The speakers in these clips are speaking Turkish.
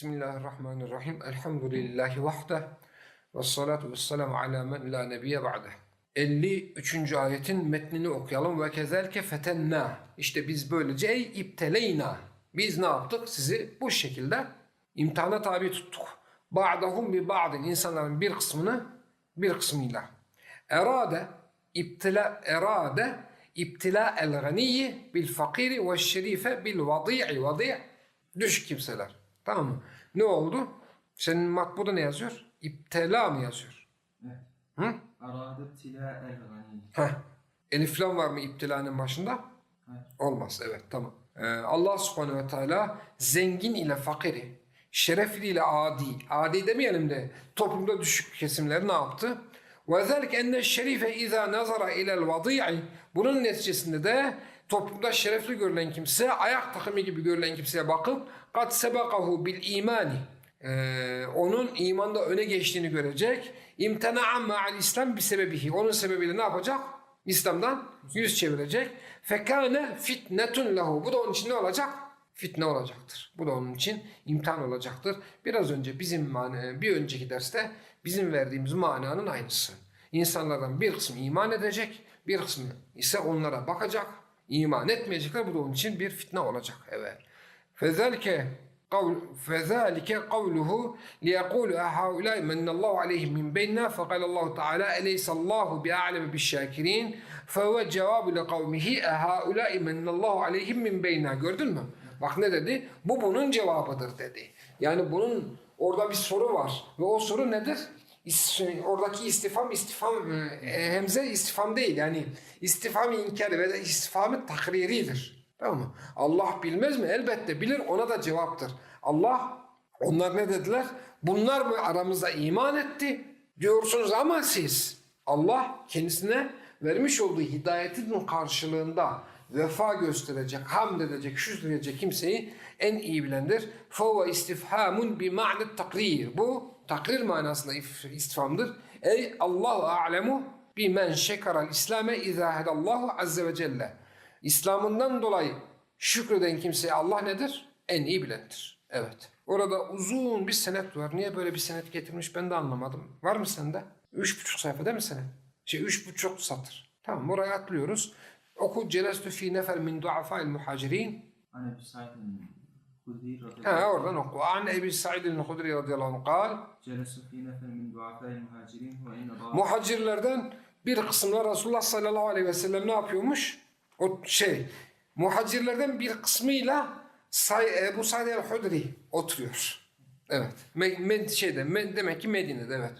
Bismillahirrahmanirrahim. Elhamdülillahi vahde. Ve salatu ve selamu ala men la nebiye ba'de. 53. ayetin metnini okuyalım. Ve kezelke fetenna. İşte biz böylece ey ipteleyna. Biz ne yaptık? Sizi bu şekilde imtihana tabi tuttuk. Ba'dahum bi ba'din. insanların bir kısmını bir kısmıyla. Erade iptila erade iptila el ganiyi bil fakiri ve şerife bil vadi'i vadi' düşük kimseler. Tamam mı? Ne oldu? Senin matbuda ne yazıyor? İptela mı yazıyor? Evet. Hı? Arada tila el gani. Heh. Elif lam var mı iptilanın başında? Hayır. Olmaz. Evet tamam. Ee, Allah subhanehu ve teala zengin ile fakiri, şerefli ile adi, adi demeyelim de toplumda düşük kesimleri ne yaptı? وَذَلِكَ اَنَّ الشَّرِيفَ اِذَا نَظَرَ اِلَى الْوَضِيعِ Bunun neticesinde de toplumda şerefli görülen kimse, ayak takımı gibi görülen kimseye bakıp kat sebakahu bil imani ee, onun imanda öne geçtiğini görecek. İmtena İmtena'a ma'al İslam bir sebebihi. Onun sebebiyle ne yapacak? İslam'dan yüz çevirecek. Fekane fitnetun lahu. Bu da onun için ne olacak? Fitne olacaktır. Bu da onun için imtihan olacaktır. Biraz önce bizim mani, bir önceki derste bizim verdiğimiz mananın aynısı. İnsanlardan bir kısmı iman edecek, bir kısmı ise onlara bakacak iman etmeyecekler. Bu da onun için bir fitne olacak. Evet. فذلك قول فذلك قوله ليقول هؤلاء من الله عليهم من بيننا فقال الله تعالى أليس الله بأعلم بالشاكرين فهو جواب لقومه هؤلاء من الله عليهم من بيننا gördün mü? Bak ne dedi? Bu bunun cevabıdır dedi. Yani bunun orada bir soru var ve o soru nedir? İs- Oradaki istifam istifam e, hemze istifam değil yani istifam inkar ve istifamı takriridir. Tamam mı? Allah bilmez mi? Elbette bilir. Ona da cevaptır. Allah onlar ne dediler? Bunlar mı aramızda iman etti? Diyorsunuz ama siz Allah kendisine vermiş olduğu hidayetin karşılığında vefa gösterecek, hamd edecek, şükredecek kimseyi en iyi bilendir. فَوَ istifhamun bi ma'net takrir. Bu takrir manasında if- istifhamdır. Ey Allahu a'lemu bi men şekaral İslame izâ hedallahu azze ve celle. İslam'ından dolayı şükreden kimseye Allah nedir? En iyi bilendir. Evet. Orada uzun bir senet var. Niye böyle bir senet getirmiş ben de anlamadım. Var mı sende? Üç buçuk sayfa değil mi senet? Şey üç buçuk satır. Tamam oraya atlıyoruz. Oku Celestü fi nefer min duafa'il muhacirin. Hani bir saydın Hudri radıyallahu Ha oradan oku. An Ebi Sa'idin Hudri radıyallahu anh fi nefer min duafa'il muhacirin ve inne Allah Muhacirlerden bir kısımlar Resulullah sallallahu aleyhi ve sellem ne yapıyormuş? O şey, muhacirlerden bir kısmıyla Say, Ebu Said el-Hudri oturuyor. Evet. Me, me- şeyde, me- demek ki Medine'de evet.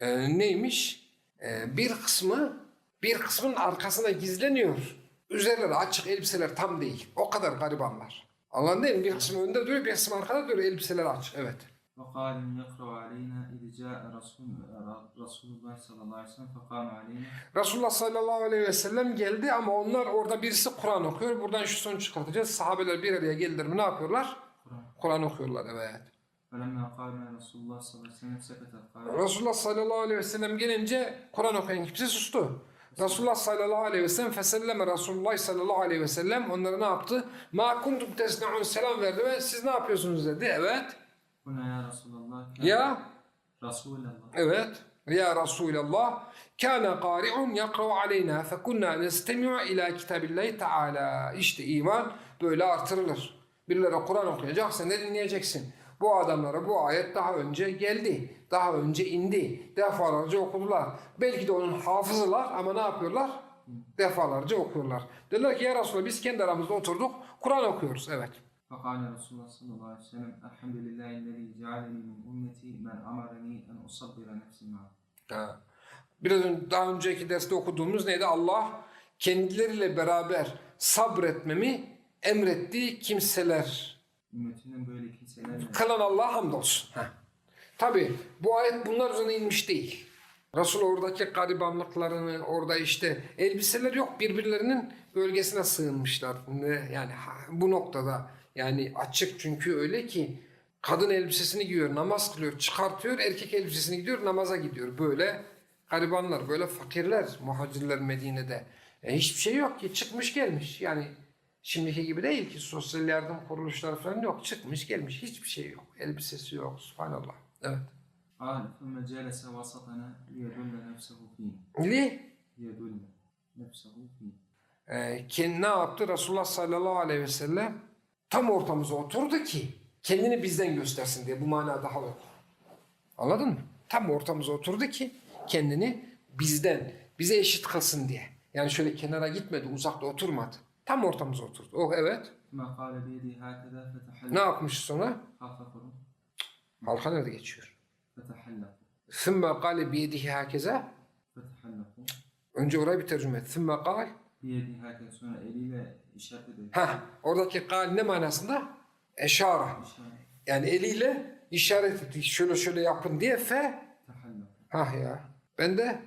Ee, neymiş? Ee, bir kısmı bir kısmın arkasına gizleniyor. Üzerleri açık elbiseler tam değil. O kadar garibanlar. Anladın değil mi? Bir kısmı önde duruyor, bir kısmı arkada duruyor. Elbiseler açık. Evet. وقال يقرأ علينا إذ جاء رسول رسول الله صلى الله عليه وسلم فقام علينا Resulullah sallallahu aleyhi ve sellem geldi ama onlar orada birisi Kur'an okuyor. Buradan şu sonuç çıkartacağız. Sahabeler bir araya geldiler mi ne yapıyorlar? Kur'an Kur'an okuyorlar evet. فلما قام رسول الله صلى الله عليه وسلم سكت قال Resulullah sallallahu aleyhi ve sellem gelince Kur'an okuyan kimse sustu. Resulullah sallallahu aleyhi ve sellem feselleme Resulullah sallallahu aleyhi ve sellem onlara ne yaptı? Ma kuntum tesnaun selam verdi ve siz ne yapıyorsunuz dedi. Evet. Bu ne ya Resulullah? Ya Resulullah. Evet. Ya Resulallah kana qari'un yakra'u aleyna fekunna nestemi'u ila kitabillahi taala. İşte iman böyle artırılır. Birileri Kur'an okuyacak sen de dinleyeceksin. Bu adamlara bu ayet daha önce geldi. Daha önce indi. Defalarca okudular. Belki de onun hafızılar ama ne yapıyorlar? Defalarca okuyorlar. Dediler ki ya Resulallah biz kendi aramızda oturduk. Kur'an okuyoruz. Evet. فقال رسول الله صلى الله عليه وسلم الحمد لله الذي جعلني من أمتي من أمرني أن أصبر نفسي معه Ha. Biraz önce, daha önceki derste okuduğumuz neydi? Allah kendileriyle beraber sabretmemi emrettiği kimseler. Ümmetinden böyle kimselerle Kılan Allah'a hamdolsun. Ha. Tabi bu ayet bunlar üzerine inmiş değil. Resul oradaki garibanlıklarını, orada işte elbiseler yok birbirlerinin bölgesine sığınmışlar. Yani bu noktada yani açık çünkü öyle ki kadın elbisesini giyiyor, namaz kılıyor, çıkartıyor, erkek elbisesini giyiyor, namaza gidiyor. Böyle garibanlar, böyle fakirler, muhacirler Medine'de. E hiçbir şey yok ki çıkmış gelmiş. Yani Şimdiki gibi değil ki sosyal yardım kuruluşları falan yok. Çıkmış gelmiş hiçbir şey yok. Elbisesi yok. Subhanallah. Evet. قال ثم جلس وسطنا ليدل نفسه فيه Li ليدل نفسه فيه e, kendi ne yaptı? Resulullah sallallahu aleyhi ve sellem tam ortamıza oturdu ki kendini bizden göstersin diye bu manada daha yok. Anladın mı? Tam ortamıza oturdu ki kendini bizden, bize eşit kılsın diye. Yani şöyle kenara gitmedi, uzakta oturmadı. Tam ortamıza oturdu. Oh evet. Ne yapmış sonra? Halka nerede geçiyor? Sümme kâle biyedihi hâkeze. Önce orayı bir tercüme et. Sümme kâl. Biyedihi hâkeze sonra eliyle işaret ediyor. Heh, oradaki kâl ne manasında? Eşara. Yani eliyle işaret etti. Şöyle şöyle yapın diye fe. Hah ya. Ben de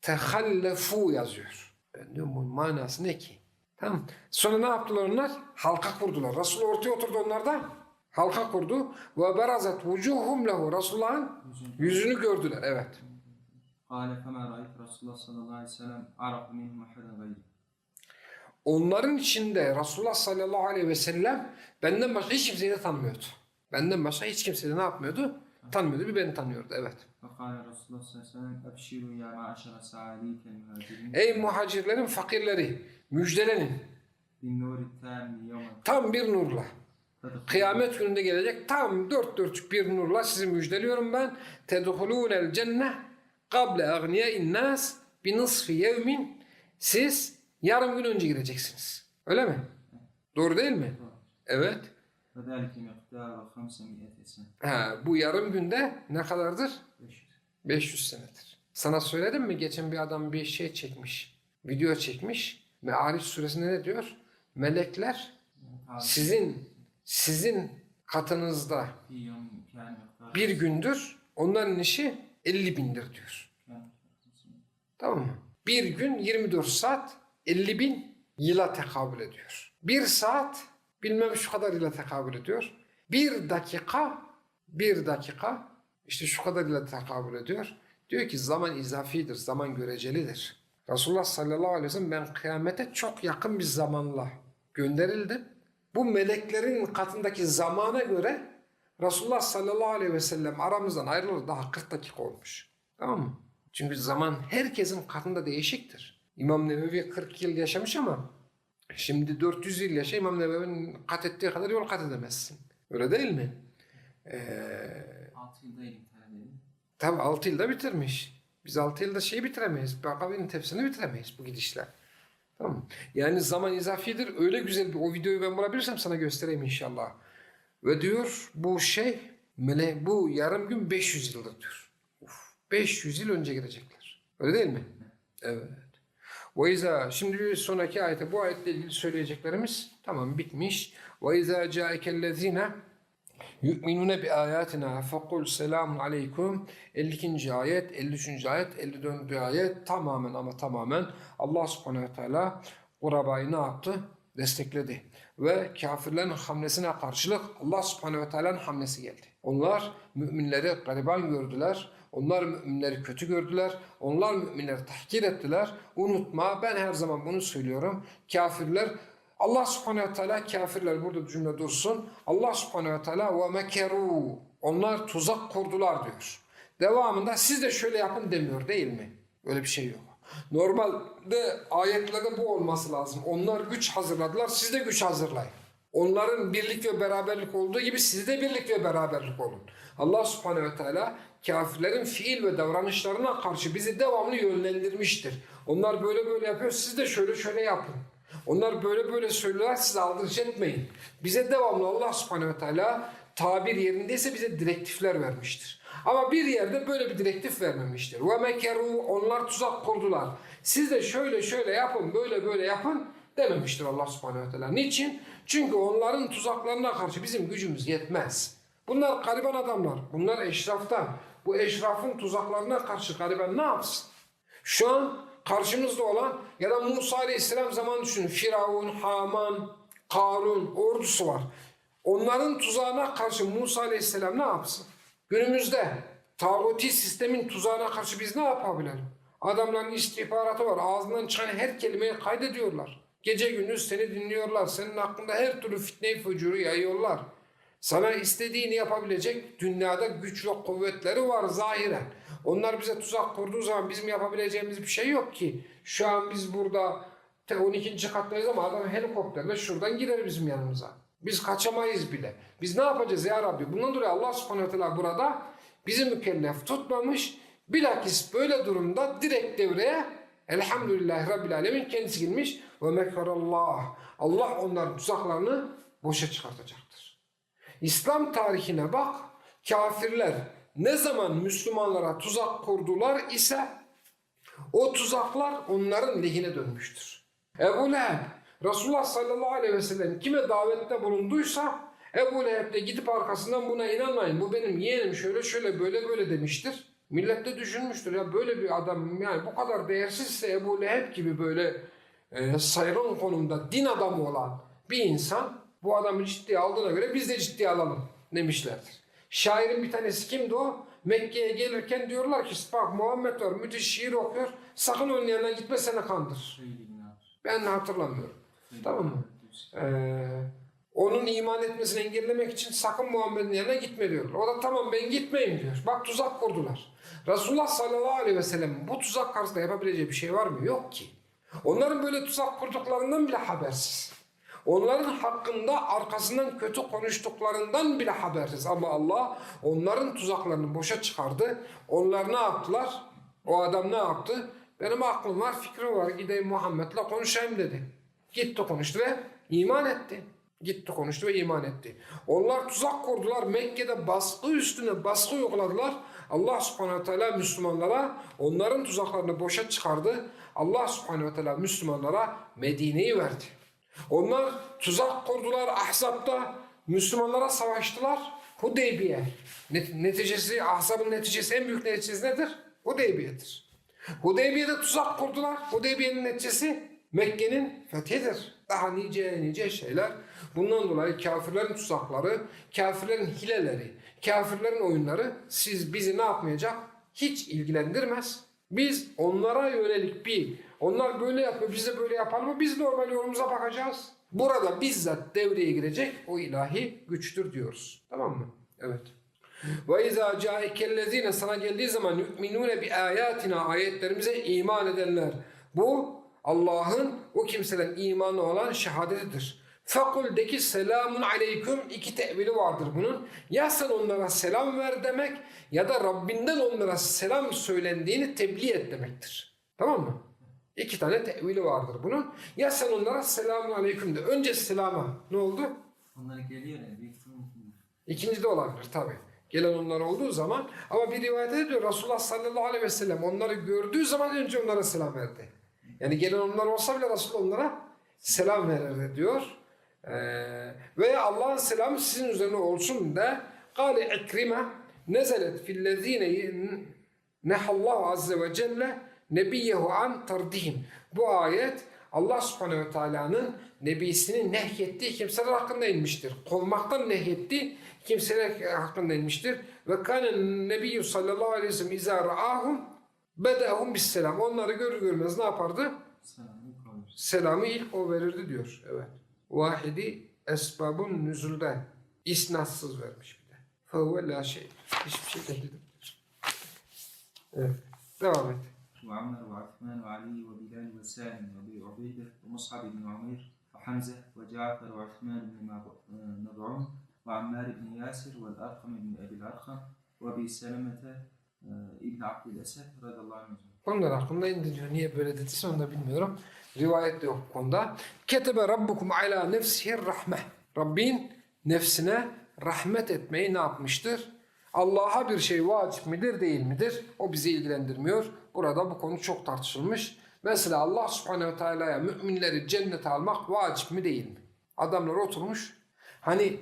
tehallefu yazıyor. Ben diyorum bunun manası ne ki? Tamam. Sonra ne yaptılar onlar? Halka kurdular. Resul ortaya oturdu onlar da. Halka kurdu. Ve berazet vucuhum lehu. Resulullah'ın yüzünü gördüler. Evet. Kale femer ayet Resulullah sallallahu aleyhi ve sellem arafu minhum Onların içinde Resulullah sallallahu aleyhi ve sellem benden başka hiç kimseyi de tanımıyordu. Benden başka hiç kimseyi de ne yapmıyordu? Tanımıyordu. Bir beni tanıyordu. Evet. Ey muhacirlerin fakirleri müjdelenin. Tam bir nurla. Kıyamet gününde gelecek tam dört dörtlük bir nurla sizi müjdeliyorum ben. Tedhulûnel cenne kable agniye'in nas bi nisfi yevmin. Siz yarım gün önce gireceksiniz. Öyle mi? Doğru değil mi? Evet. Ha, bu yarım günde ne kadardır? 500. 500 senedir. Sana söyledim mi geçen bir adam bir şey çekmiş, video çekmiş. Me'arif suresinde ne diyor? Melekler sizin sizin katınızda bir gündür onların işi 50 bindir diyor. Tamam mı? Bir gün 24 saat 50 bin yıla tekabül ediyor. Bir saat bilmem şu kadar yıla tekabül ediyor. Bir dakika bir dakika işte şu kadar yıla tekabül ediyor. Diyor ki zaman izafidir, zaman görecelidir. Resulullah sallallahu aleyhi ve sellem ben kıyamete çok yakın bir zamanla gönderildim. Bu meleklerin katındaki zamana göre Resulullah sallallahu aleyhi ve sellem aramızdan ayrılır daha 40 dakika olmuş. Tamam mı? Çünkü zaman herkesin katında değişiktir. İmam Nevevi 40 yıl yaşamış ama şimdi 400 yıl yaşa İmam Nevevi'nin kat ettiği kadar yol kat edemezsin. Öyle değil mi? Ee, 6 yılda edin. tabi 6 yılda bitirmiş. Biz 6 yılda şeyi bitiremeyiz. Bakavi'nin tefsirini bitiremeyiz bu gidişle. Tamam mı? Yani zaman izafidir. Öyle güzel bir o videoyu ben bulabilirsem sana göstereyim inşallah. Ve diyor bu şey mele, bu yarım gün 500 yıldır diyor. Uf, 500 yıl önce gidecekler. Öyle değil mi? Evet. Ve şimdi bir sonraki ayete bu ayetle ilgili söyleyeceklerimiz tamam bitmiş. Ve izâ câekellezîne yu'minune bi ayatina fekul selamun aleyküm 52. ayet 53. ayet 54. ayet tamamen ama tamamen Allah subhanehu ve teala Kurabayı ne yaptı? Destekledi. Ve kafirlerin hamlesine karşılık Allah subhanehu ve teala'nın hamlesi geldi. Onlar müminleri gariban gördüler. Onlar müminleri kötü gördüler. Onlar müminleri tahkir ettiler. Unutma ben her zaman bunu söylüyorum. Kafirler Allah subhanehu teala kafirler burada cümle dursun. Allah subhanehu ve teala ve mekeru. Onlar tuzak kurdular diyor. Devamında siz de şöyle yapın demiyor değil mi? Öyle bir şey yok. Normalde ayetlerde bu olması lazım. Onlar güç hazırladılar, siz de güç hazırlayın. Onların birlik ve beraberlik olduğu gibi siz de birlik ve beraberlik olun. Allah subhanehu ve teala kafirlerin fiil ve davranışlarına karşı bizi devamlı yönlendirmiştir. Onlar böyle böyle yapıyor, siz de şöyle şöyle yapın. Onlar böyle böyle söylüyorlar, siz aldırış etmeyin. Bize devamlı Allah subhanehu ve teala tabir yerindeyse bize direktifler vermiştir. Ama bir yerde böyle bir direktif vermemiştir. Ve mekeru onlar tuzak kurdular. Siz de şöyle şöyle yapın, böyle böyle yapın dememiştir Allah subhanehu teala. Niçin? Çünkü onların tuzaklarına karşı bizim gücümüz yetmez. Bunlar gariban adamlar. Bunlar eşraftan. Bu eşrafın tuzaklarına karşı gariban ne yapsın? Şu an karşımızda olan ya da Musa Aleyhisselam zamanı düşünün. Firavun, Haman, Karun ordusu var. Onların tuzağına karşı Musa Aleyhisselam ne yapsın? Günümüzde tağuti sistemin tuzağına karşı biz ne yapabilelim? Adamların istihbaratı var. Ağzından çıkan her kelimeyi kaydediyorlar. Gece gündüz seni dinliyorlar. Senin hakkında her türlü fitne-i fücuru yayıyorlar. Sana istediğini yapabilecek dünyada güç ve kuvvetleri var zahiren. Onlar bize tuzak kurduğu zaman bizim yapabileceğimiz bir şey yok ki. Şu an biz burada te 12. kattayız ama adam helikopterle şuradan girer bizim yanımıza. Biz kaçamayız bile. Biz ne yapacağız ya Rabbi? Bundan dolayı Allah subhanahu teala burada bizi mükellef tutmamış. Bilakis böyle durumda direkt devreye Elhamdülillahi Rabbil Alemin kendisi girmiş ve mekarallah. Allah onların tuzaklarını boşa çıkartacaktır. İslam tarihine bak, kafirler ne zaman Müslümanlara tuzak kurdular ise o tuzaklar onların lehine dönmüştür. Ebu Leheb, Resulullah sallallahu aleyhi ve sellem kime davette bulunduysa Ebu Leheb de gidip arkasından buna inanmayın. Bu benim yeğenim şöyle şöyle böyle böyle demiştir. Millet de düşünmüştür ya böyle bir adam yani bu kadar değersizse Ebu Leheb gibi böyle e, saygın konumda din adamı olan bir insan bu adamı ciddiye aldığına göre biz de ciddiye alalım demişlerdir. Şairin bir tanesi kimdi o? Mekke'ye gelirken diyorlar ki bak Muhammed var müthiş şiir okuyor sakın onun yanına gitme seni kandır. Ben hatırlamıyorum. Tamam mı? Ee, onun iman etmesini engellemek için sakın Muhammed'in yanına gitme diyor. O da tamam ben gitmeyeyim diyor. Bak tuzak kurdular. Resulullah sallallahu aleyhi ve sellem bu tuzak karşısında yapabileceği bir şey var mı? Yok ki. Onların böyle tuzak kurduklarından bile habersiz. Onların hakkında arkasından kötü konuştuklarından bile habersiz. Ama Allah onların tuzaklarını boşa çıkardı. Onlar ne yaptılar? O adam ne yaptı? Benim aklım var, fikrim var. Gideyim Muhammed'le konuşayım dedi. Gitti konuştu ve iman etti. Gitti konuştu ve iman etti. Onlar tuzak kurdular. Mekke'de baskı üstüne baskı uyguladılar. Allah subhanehu ve teala Müslümanlara onların tuzaklarını boşa çıkardı. Allah subhanehu ve teala Müslümanlara Medine'yi verdi. Onlar tuzak kurdular Ahzab'da. Müslümanlara savaştılar. Hudeybiye. Net- Neticesi, Ahzab'ın neticesi, en büyük neticesi nedir? Hudeybiye'dir. Hudeybiye'de tuzak kurdular. Hudeybiye'nin neticesi Mekke'nin fethidir. Daha nice nice şeyler. Bundan dolayı kafirlerin tuzakları, kafirlerin hileleri, kafirlerin oyunları siz bizi ne yapmayacak? Hiç ilgilendirmez. Biz onlara yönelik bir, onlar böyle yapıyor, biz de böyle yapalım mı? Biz normal yolumuza bakacağız. Burada bizzat devreye girecek o ilahi güçtür diyoruz. Tamam mı? Evet. Ve izâ câekellezîne sana geldiği zaman yu'minûne bi âyâtina ayetlerimize iman edenler. Bu Allah'ın o kimseden imanı olan şehadetidir. Fekul de ki selamun aleyküm iki tevili vardır bunun. Ya sen onlara selam ver demek ya da Rabbinden onlara selam söylendiğini tebliğ et demektir. Tamam mı? İki tane tevili vardır bunun. Ya sen onlara selamun aleyküm de. Önce selama ne oldu? Onlara geliyor ya. İkinci de olabilir tabi. Gelen onlar olduğu zaman ama bir rivayet ediyor Resulullah sallallahu aleyhi ve sellem onları gördüğü zaman önce onlara selam verdi. Yani gelen onlar olsa bile Resulullah onlara selam verirdi diyor. Ee, veya Allah'ın selamı sizin üzerine olsun da Kale ekrime nezelet fillezine nehallahu azze ve celle nebiyyehu an tardihim. Bu ayet Allah subhanehu ve teala'nın nebisini nehyettiği kimseler hakkında inmiştir. Kovmaktan nehyetti kimseler hakkında inmiştir. Ve kâne nebiyyü sallallahu aleyhi ve sellem izâ ra'ahum bedâhum bis selam. Onları görür görmez ne yapardı? Selamı ilk o verirdi diyor. Evet. Vahidi esbabun nüzulden isnatsız vermiş bir de. Fehuve la şey. Hiçbir şey değildir. Evet. Devam et. وعمر وعثمان وعلي وبلال وسالم وابي عبيده ومصعب بن عمير وحمزه وجعفر وعثمان بن مب- مبعون وعمار بن ياسر والارقم بن ابي الارقم وابي سلمه آه، ابن عبد الاسد رضي الله عنهم onlar hakkında indi diyor. Niye böyle dediyse onu da bilmiyorum. Rivayet de yok bu konuda. Ketebe rabbukum ala nefsihir rahme. Rabbin nefsine rahmet etmeyi ne yapmıştır? Allah'a bir şey vacip midir değil midir? O bizi ilgilendirmiyor. Burada bu konu çok tartışılmış. Mesela Allah subhanehu ve teala'ya müminleri cennete almak vacip mi değil mi? Adamlar oturmuş. Hani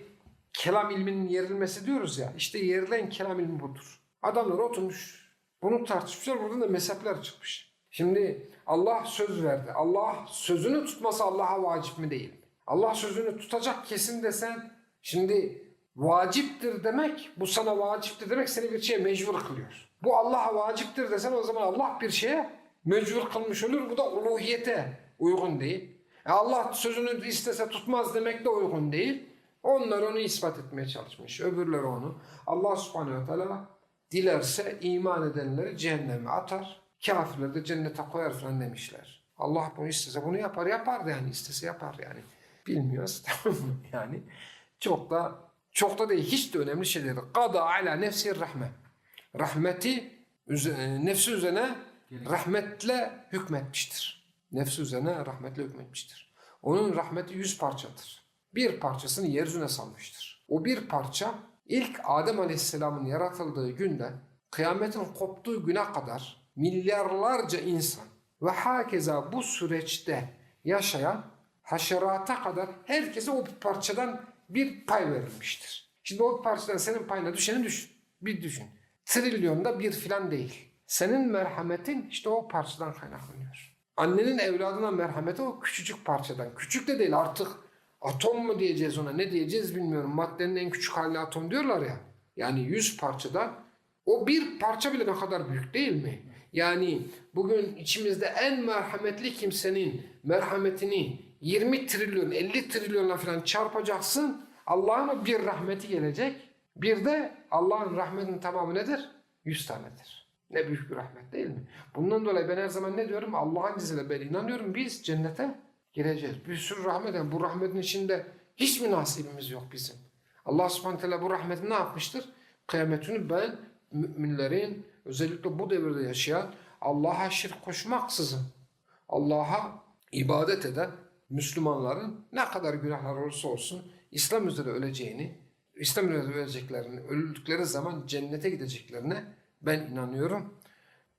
kelam ilminin yerilmesi diyoruz ya. işte yerilen kelam ilmi budur. Adamlar oturmuş. Bunu tartışmışlar. Buradan da mezhepler çıkmış. Şimdi Allah söz verdi. Allah sözünü tutması Allah'a vacip mi değil mi? Allah sözünü tutacak kesin desen şimdi vaciptir demek bu sana vaciptir demek seni bir şeye mecbur kılıyor. Bu Allah'a vaciptir desen o zaman Allah bir şeye mecbur kılmış olur. Bu da uluhiyete uygun değil. E Allah sözünü istese tutmaz demek de uygun değil. Onlar onu ispat etmeye çalışmış. Öbürleri onu. Allah subhanehu ve teala dilerse iman edenleri cehenneme atar. Kafirleri de cennete koyar falan demişler. Allah bunu istese bunu yapar. Yapar da yani istese yapar yani. Bilmiyoruz tamam mı? Yani çok da çok da değil. Hiç de önemli şey değil. Kada ala nefsi rahme. Rahmeti üze- nefsi üzerine rahmetle hükmetmiştir. Nefsi üzerine rahmetle hükmetmiştir. Onun rahmeti yüz parçadır. Bir parçasını yeryüzüne salmıştır. O bir parça ilk Adem Aleyhisselam'ın yaratıldığı günden kıyametin koptuğu güne kadar milyarlarca insan ve hakeza bu süreçte yaşayan haşerata kadar herkese o parçadan bir pay verilmiştir. Şimdi o parçadan senin payına düşeni düşün. Bir düşün. Trilyonda bir filan değil. Senin merhametin işte o parçadan kaynaklanıyor. Annenin evladına merhameti o küçücük parçadan. Küçük de değil artık atom mu diyeceğiz ona ne diyeceğiz bilmiyorum. Maddenin en küçük hali atom diyorlar ya. Yani 100 parçada o bir parça bile ne kadar büyük değil mi? Yani bugün içimizde en merhametli kimsenin merhametini 20 trilyon 50 trilyonla falan çarpacaksın. Allah'ın bir rahmeti gelecek. Bir de Allah'ın rahmetinin tamamı nedir? 100 tanedir. Ne büyük bir rahmet değil mi? Bundan dolayı ben her zaman ne diyorum? Allah'ın izniyle ben inanıyorum biz cennete gireceğiz. Bir sürü rahmet. Bu rahmetin içinde hiç mi nasibimiz yok bizim? Allah subhanahu teala bu rahmeti ne yapmıştır? Kıyametini ben müminlerin özellikle bu devirde yaşayan Allah'a şirk koşmaksızın Allah'a ibadet eden Müslümanların ne kadar günahlar olursa olsun İslam üzere öleceğini, İslam üzere öleceklerini, öldükleri zaman cennete gideceklerine ben inanıyorum.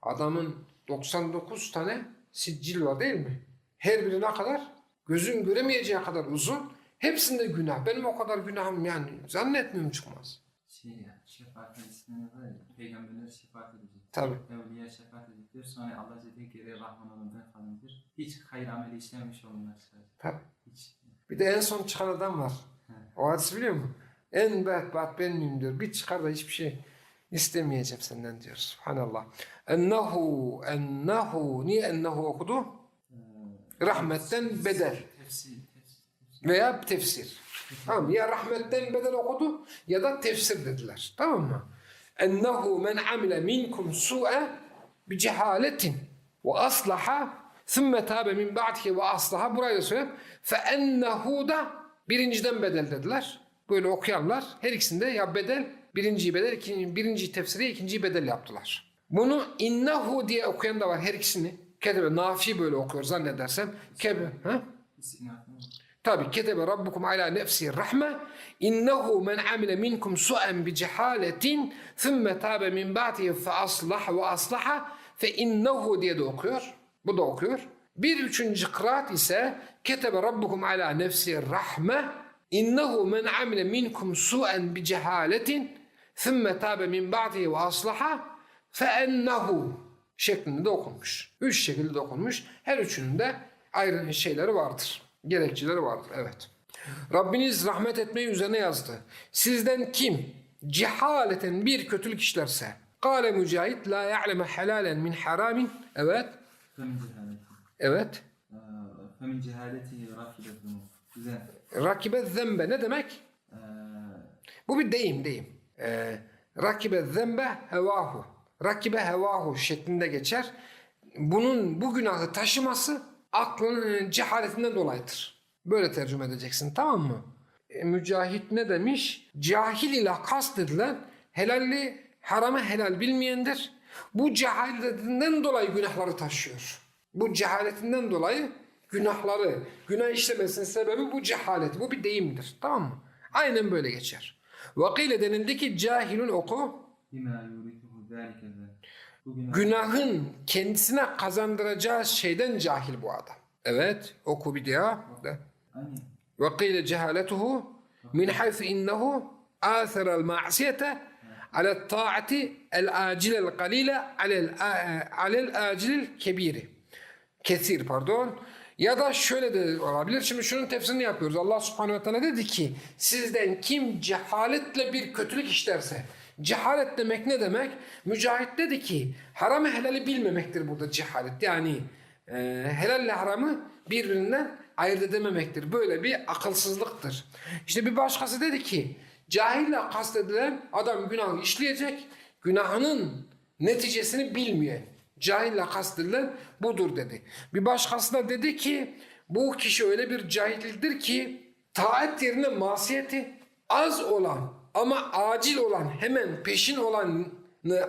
Adamın 99 tane siccil var değil mi? Her biri ne kadar? Gözün göremeyeceği kadar uzun. Hepsinde günah. Benim o kadar günahım yani zannetmiyorum çıkmaz. Şey ya, şefaat hadisinde var ya, peygamberler şefaat edecek. Tabi. Evliya şefaat edecekler, sonra Allah dedi geriye Rahman olundan falandır. Hiç hayır ameli olunlar sadece. Tabi. Hiç. Bir de en son çıkan adam var. O hadisi biliyor musun? En berbat ben miyim diyor. Bir çıkar da hiçbir şey istemeyeceğim senden diyor. Subhanallah. Ennehu, ennehu, niye ennehu okudu? Rahmetten tefsir. veya tefsir. Tamam? Ya rahmetten bedel okudu ya da tefsir dediler. Tamam mı? Ennehu men amile minkum su'e bi cehaletin ve aslaha thumme tabe min ba'dihi ve aslaha burayı söyleyeyim. Fe ennehu da birinciden bedel dediler. Böyle okuyanlar her ikisinde ya bedel birinciyi bedel, ikinci, birinciyi tefsiri, ikinciyi bedel yaptılar. Bunu innehu diye okuyan da var her ikisini. Ketebe nafi böyle okuyor zannedersem. Kebe, ha? Tabi ketebe rabbukum ala nefsi rahme innehu men amile minkum su'en bi cehaletin thumme tabe min ba'dihi fe aslah ve aslaha fe innehu diye de okuyor. Bu da okuyor. Bir üçüncü kıraat ise ketebe rabbukum ala nefsi rahme innehu men amile minkum su'en bi cehaletin thumme tabe min ba'dihi ve aslaha fe ennehu şeklinde de okunmuş. Üç şekilde de okunmuş. Her üçünün de ayrı şeyleri vardır. Gerekçeleri vardır. Evet. Rabbiniz rahmet etmeyi üzerine yazdı. Sizden kim cehaleten bir kötülük işlerse Kale Mücahit la ya'leme helalen min haramin. Evet. Evet. Ee, Femin cehaleti rakibe zunub. Güzel. Rakibe zembe ne demek? Ee, Bu bir deyim deyim. Ee, rakibe zembe hevahu. Rakibe hevahu şeklinde geçer. Bunun bu günahı taşıması aklının cehaletinden dolayıdır. Böyle tercüme edeceksin tamam mı? E, mücahit ne demiş? Cahil ile kastedilen helalli haramı helal bilmeyendir. Bu cehaletinden dolayı günahları taşıyor. Bu cehaletinden dolayı günahları, günah işlemesinin sebebi bu cehalet. Bu bir deyimdir. Tamam mı? Aynen böyle geçer. Vakile denildi ki cahilun oku Günahın kendisine kazandıracağı şeyden cahil bu adam. Evet. Oku bir daha. Hani? Ve kıyle cehaletuhu min haythu innehu âtherel ma'siyete alel ta'ati el acilel galile alel acilil kebiri. Kesir pardon. Ya da şöyle de olabilir. Şimdi şunun tefsirini yapıyoruz. Allah subhanehu ve teala dedi ki sizden kim cehaletle bir kötülük işlerse cehalet demek ne demek? Mücahit dedi ki haramı helali bilmemektir burada cehalet. Yani e, helalle haramı birbirinden ayırt edememektir. Böyle bir akılsızlıktır. İşte bir başkası dedi ki cahille kastedilen adam günahı işleyecek. Günahının neticesini bilmeyen. Cahille kastedilen budur dedi. Bir başkası da dedi ki bu kişi öyle bir cahildir ki taat yerine masiyeti az olan ama acil olan hemen peşin olanı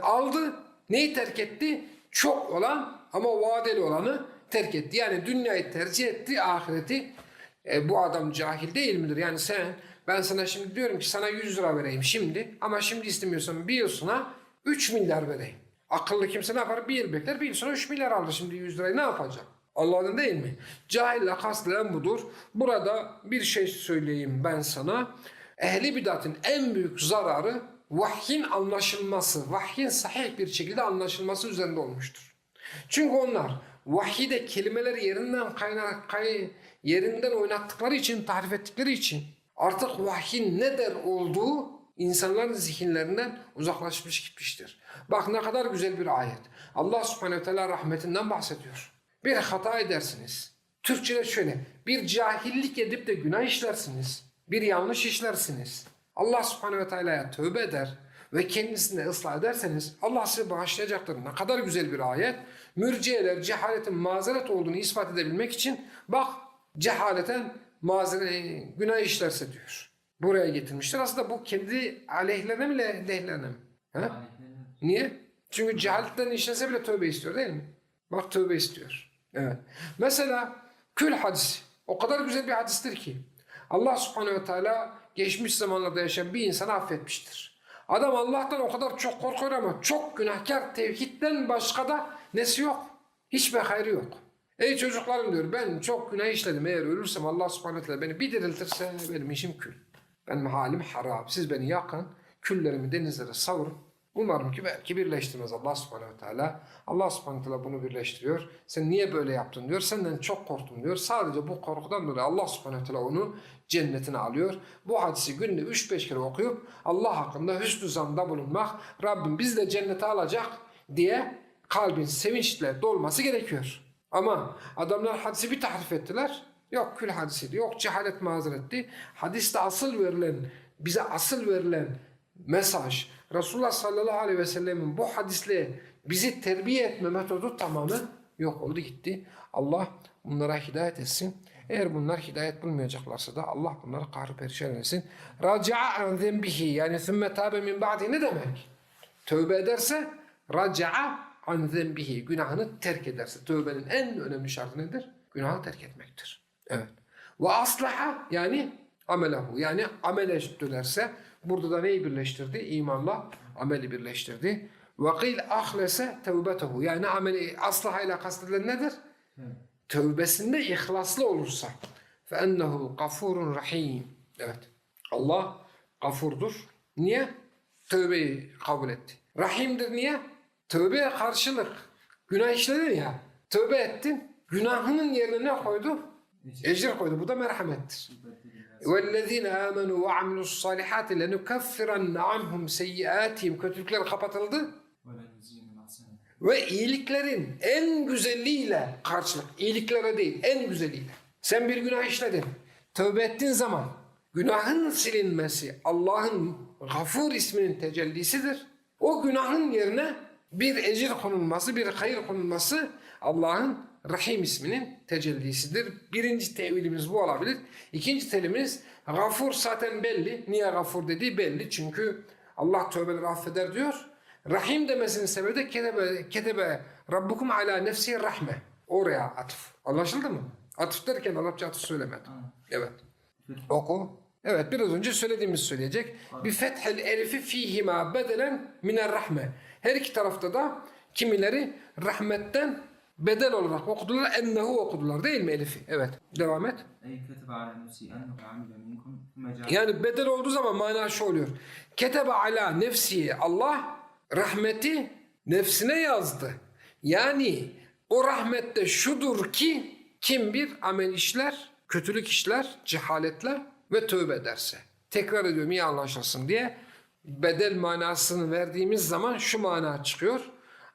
aldı. Neyi terk etti? Çok olan ama vadeli olanı terk etti. Yani dünyayı tercih etti, ahireti. E, bu adam cahil değil midir? Yani sen, ben sana şimdi diyorum ki sana 100 lira vereyim şimdi. Ama şimdi istemiyorsan bir yıl sonra 3 milyar vereyim. Akıllı kimse ne yapar? Bir yıl bekler, bir yıl sonra 3 milyar alır. Şimdi 100 lirayı ne yapacak? Allah'ın değil mi? Cahille kastedilen budur. Burada bir şey söyleyeyim ben sana. Ehli bidatın en büyük zararı vahyin anlaşılması, vahyin sahih bir şekilde anlaşılması üzerinde olmuştur. Çünkü onlar vahide kelimeleri yerinden kaynak kay, yerinden oynattıkları için, tarif ettikleri için artık vahyin ne der olduğu insanların zihinlerinden uzaklaşmış gitmiştir. Bak ne kadar güzel bir ayet. Allah subhanehu teala rahmetinden bahsediyor. Bir hata edersiniz. Türkçe'de şöyle. Bir cahillik edip de günah işlersiniz. Bir yanlış işlersiniz. Allah subhanehu ve teala'ya tövbe eder ve kendisini ıslah ederseniz Allah sizi bağışlayacaktır. Ne kadar güzel bir ayet. Mürciyeler cehaletin mazeret olduğunu ispat edebilmek için bak cehaleten mazeret, günah işlerse diyor. Buraya getirmişler. Aslında bu kendi aleyhlerine mi lehlerine mi? Niye? Çünkü cehaletten işlese bile tövbe istiyor değil mi? Bak tövbe istiyor. Evet. Mesela kül hadisi. O kadar güzel bir hadistir ki. Allah subhanehu ve teala geçmiş zamanlarda yaşayan bir insanı affetmiştir. Adam Allah'tan o kadar çok korkuyor ama çok günahkar tevhidden başka da nesi yok. Hiçbir hayrı yok. Ey çocuklarım diyor ben çok günah işledim eğer ölürsem Allah subhanehu ve teala beni bir diriltirse benim işim kül. Benim halim harap. Siz beni yakın küllerimi denizlere savurun. Umarım ki belki birleştirmez Allah subhanehu ve teala. Allah subhanehu ve teala bunu birleştiriyor. Sen niye böyle yaptın diyor. Senden çok korktum diyor. Sadece bu korkudan dolayı Allah subhanehu ve teala onu cennetine alıyor. Bu hadisi günde 3-5 kere okuyup Allah hakkında hüsnü zanda bulunmak, Rabbim bizi de cennete alacak diye kalbin sevinçle dolması gerekiyor. Ama adamlar hadisi bir tahrif ettiler. Yok kül hadisiydi, yok cehalet mazeretti. Hadiste asıl verilen, bize asıl verilen mesaj, Resulullah sallallahu aleyhi ve sellemin bu hadisle bizi terbiye etme metodu tamamen yok oldu gitti. Allah bunlara hidayet etsin. Eğer bunlar hidayet bulmayacaklarsa da Allah bunları kahri perişan etsin. Raca'a an zembihi yani sümme tabe min ba'di ne demek? Tövbe ederse raca'a an zembihi günahını terk ederse. Tövbenin en önemli şartı nedir? Günahı terk etmektir. Evet. Ve aslaha yani amelehu yani amele dönerse burada da neyi birleştirdi? İmanla ameli birleştirdi. Ve kıl ahlese tevbetehu yani ameli aslaha ile kastedilen nedir? Tövbesinde ihlaslı olursa fe ennehu gafurun rahim. Evet. Allah gafurdur. Niye? Tövbeyi kabul etti. Rahimdir niye? Tövbeye karşılık. Günah işledin ya. Tövbe ettin. Günahının yerine ne koydu? Ecir koydu. Bu da merhamettir. وَالَّذ۪ينَ آمَنُوا وَعَمِلُوا الصَّالِحَاتِ لَنُكَفِّرَنَّ عَنْهُمْ سَيِّئَاتِهِمْ Kötülükler kapatıldı. Ve iyiliklerin en güzelliğiyle karşılık. İyiliklere değil, en güzeliyle. Sen bir günah işledin. Tövbe ettiğin zaman günahın silinmesi Allah'ın gafur isminin tecellisidir. O günahın yerine bir ecir konulması, bir hayır konulması Allah'ın Rahim isminin tecellisidir. Birinci tevilimiz bu olabilir. İkinci tevilimiz gafur zaten belli. Niye gafur dediği belli. Çünkü Allah tövbeleri affeder diyor. Rahim demesinin sebebi de ketebe, ketebe Rabbukum ala nefsi rahme. Oraya atıf. Anlaşıldı mı? Atıf derken Arapça atıf söylemedi. Evet. Oku. Evet biraz önce söylediğimiz söyleyecek. Bir fethel elifi fihima bedelen miner rahme. Her iki tarafta da kimileri rahmetten bedel olarak okudular. Ennehu okudular değil mi Elif'i? Evet. Devam et. Yani bedel olduğu zaman mana şu oluyor. Ketebe ala nefsi Allah rahmeti nefsine yazdı. Yani o rahmette şudur ki kim bir amel işler, kötülük işler, cehaletle ve tövbe ederse. Tekrar ediyorum iyi anlaşılsın diye bedel manasını verdiğimiz zaman şu mana çıkıyor.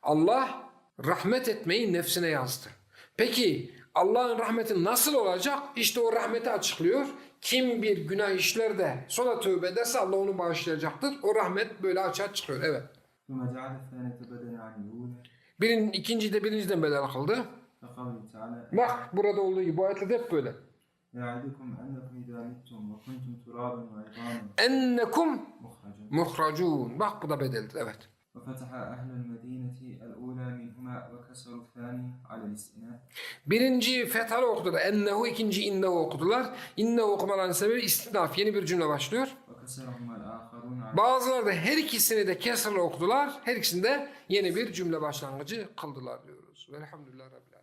Allah rahmet etmeyi nefsine yazdı. Peki Allah'ın rahmeti nasıl olacak? İşte o rahmeti açıklıyor. Kim bir günah işler de sonra tövbe ederse Allah onu bağışlayacaktır. O rahmet böyle açığa çıkıyor. Evet. ثم جعل الثانية بدلا عن الأولى Birin, ikinci de birinciden bedel kıldı. كقوله تعالى Bak burada olduğu gibi bu ayetlerde hep böyle. يعدكم أنكم إذا متم وكنتم ترابا وعظاما Ennekum مخرجا muhracun. Bak bu da bedeldir. Evet. وفتح أهل المدينة minhuma ve keseru thani alel istina. Birinci fethalı okudular. Ennehu ikinci innehu okudular. İnnehu okumaların sebebi istinaf. Yeni bir cümle başlıyor. Bazıları da her ikisini de kesirle okudular. Her ikisini de yeni bir cümle başlangıcı kıldılar diyoruz. Velhamdülillah Rabbil